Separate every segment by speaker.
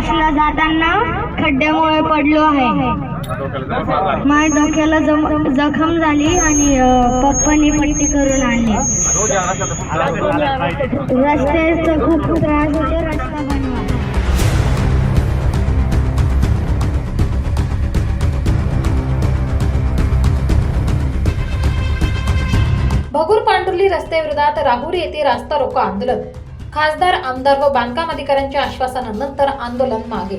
Speaker 1: क्लासला जाताना खड्ड्यामुळे पडलो आहे. माझ्या डोक्याला जखम झाली आणि पप्पानी पट्टी करून आणली. रस्त्याचा खूप त्रास होतो रस्ता बनवा
Speaker 2: भगूर पांढुर्ली रस्त्याविरोधात राहुरी येथे रास्ता रोको आंदोलन. खासदार आमदार व बांधकाम अधिकाऱ्यांच्या आश्वासनानंतर आंदोलन मागे.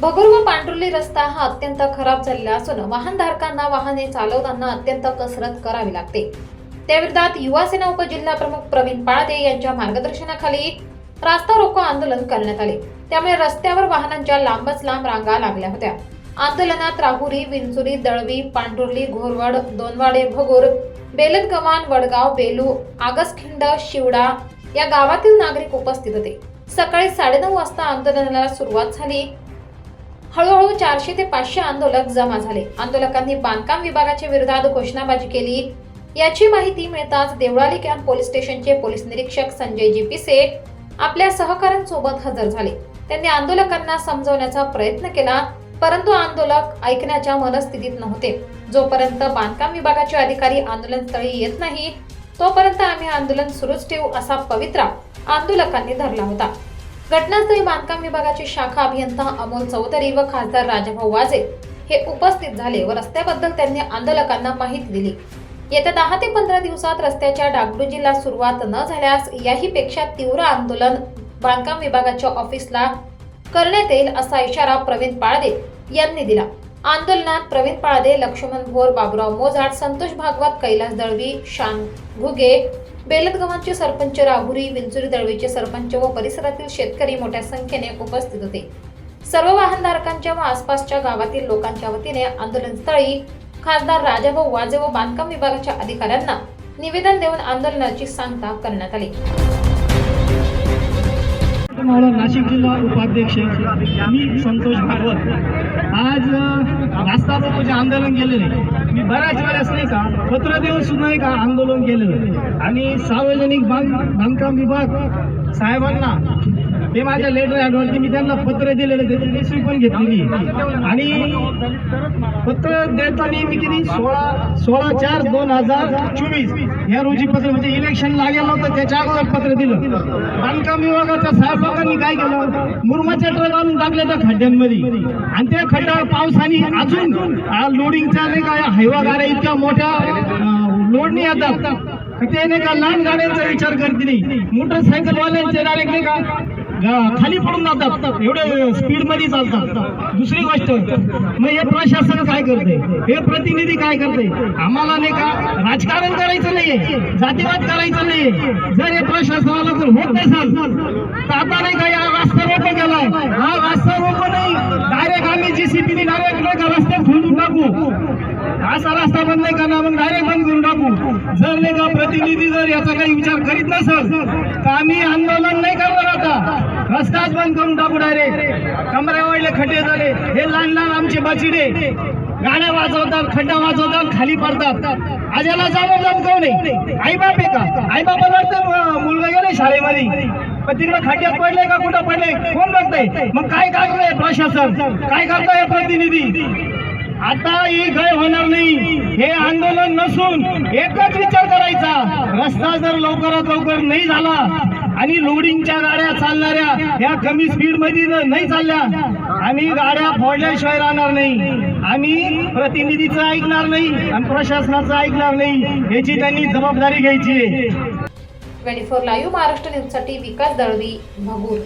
Speaker 2: भगूर व पांढरुली रस्ता हा अत्यंत खराब झालेला असून वाहनधारकांना वाहने चालवताना अत्यंत कसरत करावी लागते. त्याविरोधात युवासेना उपजिल्हा प्रमुख प्रवीण पाळदे यांच्या मार्गदर्शनाखाली रास्ता रोको आंदोलन करण्यात आले. त्यामुळे रस्त्यावर वाहनांच्या लांबच लांब रांगा लागल्या होत्या. आंदोलनात राहुरी विंचुरी दळवी पांढुर्ली घोरवड दोनवाडे भगूर बेलत वडगाव बेलू आगसखिंड शिवडा या गावातील नागरिक उपस्थित होते. सकाळी साडेनऊ वाजता आंदोलनाला सुरुवात झाली. हळूहळू चारशे ते पाचशे आंदोलक जमा झाले. आंदोलकांनी बांधकाम विभागाच्या विरोधात घोषणाबाजी केली. याची माहिती मिळताच देवळाली कॅम्प पोलीस स्टेशनचे पोलीस निरीक्षक संजय जी पिसे आपल्या सहकाऱ्यांसोबत हजर झाले. त्यांनी आंदोलकांना समजवण्याचा प्रयत्न केला. परंतु आंदोलक ऐकण्याच्या मनस्थितीत नव्हते. जोपर्यंत बांधकाम विभागाचे अधिकारी आंदोलनस्थळी येत नाही तोपर्यंत आम्ही आंदोलन सुरूच ठेवू असा पवित्रा आंदोलकांनी धरला होता. घटनास्थळी बांधकाम विभागाचे शाखा अभियंता अमोल चौधरी व खासदार राजाभाऊ वाजे हे उपस्थित झाले व रस्त्याबद्दल त्यांनी आंदोलकांना माहिती दिली. येत्या दहा ते पंधरा दिवसात रस्त्याच्या डागडुजीला सुरुवात न झाल्यास याहीपेक्षा तीव्र आंदोलन बांधकाम विभागाच्या ऑफिसला करण्यात येईल असा इशारा प्रवीण पाळदे यांनी दिला. आंदोलनात प्रवीण पाळदे लक्ष्मण भोर बाबुराव मोजाड संतोष भागवत कैलास दळवी शान घुगे बेलदगावांचे सरपंच राहुरी विंचुरी दळवीचे सरपंच व परिसरातील शेतकरी मोठ्या संख्येने उपस्थित होते. सर्व वाहनधारकांच्या व आसपासच्या गावातील लोकांच्या वतीने आंदोलनस्थळी खासदार राजाभाऊ वाजे व बांधकाम विभागाच्या अधिकाऱ्यांना निवेदन देऊन आंदोलनाची सांगता करण्यात आली.
Speaker 3: मला नाशिक जिल्हा उपाध्यक्ष मी संतोष भागवत. आज अ, रास्ता रोकोचे आंदोलन केलेले. मी बऱ्याच वेळेस नाही का पत्र देऊन सुद्धा नाही का आंदोलन केलेलं. आणि सार्वजनिक बांध बांधकाम विभाग साहेबांना ते माझ्या लेटर ॲडवरती मी त्यांना पत्र दिलेलं त्याची रिसिव्ह पण घेतलेली आणि पत्र देताना मी किती? सोळा सोळा चार दोन हजार चोवीस. या रोजी पत्र म्हणजे इलेक्शन लागेल होतं त्याच्या अगोदर पत्र दिलं. बांधकाम विभागाच्या साहेब लोकांनी काय केलं? मुरमाच्या ट्रक आणून टाकले त्या खड्ड्यांमध्ये. आणि त्या खड्ड्यावर पावसाने अजून लोडिंगच्या नाही का हायवा गाड्या इतक्या मोठ्या लोडणी येतात. ते नाही का लहान गाड्यांचा विचार करते नाही. मोटरसायकलवाल्यांचे डायरेक्ट नाही का खाली पडून जातात. एवढे स्पीडमध्ये चालतात. दुसरी गोष्ट मग हे प्रशासन काय करते? हे प्रतिनिधी काय करते? आम्हाला नाही का राजकारण करायचं नाहीये जातीवाद करायचं नाहीये. जर हे प्रशासनाला जर होत नसेल तर आता नाही का या रास्ता रोप गेलाय हा रास्ता रोप नाही. डायरेक्ट आम्ही जीसीपी डायरेक्ट नाही का रस्त्यात खोदून टाकू. असा रस्ता बंद नाही करणार मग डायरेक्ट बंद करून टाकू. जर नाही का प्रतिनिधी जर याचा काही विचार करीत नसेल तर आम्ही आंदोलन नाही करणार. रस्ताच बंद करून टाकू डायरेक्ट कमरे खड्डे झाले. हे लहान लहान आमचे बचिडे गाड्या वाजवतात खड्डा वाजवतात खाली पडतात. आजाला जबाबदार कोण आहे? आई बाप आहे का? आई बापाला तर मुलगा गेले शाळेमध्ये. पण तिकडे खड्ड्यात पडले का कुठं पडले? कोण बघतंय? मग काय करतोय प्रशासन? काय करतोय प्रतिनिधी? आता ही गय होणार नाही. हे आंदोलन नसून एकच विचार करायचा. रस्ता जर लवकरात लवकर नाही झाला आणि लोडिंगच्या गाड्या चालणाऱ्या ह्या कमी स्पीडमध्ये नाही चालल्या. आम्ही गाड्या फोडल्याशिवाय राहणार नाही. आम्ही प्रतिनिधीचं ऐकणार नाही आणि प्रशासनाचं ऐकणार नाही. याची त्यांनी जबाबदारी घ्यायची आहे.
Speaker 2: ट्वेंटी फोर लाईव्ह महाराष्ट्र न्यूजसाठी विकास दळवी भगूर.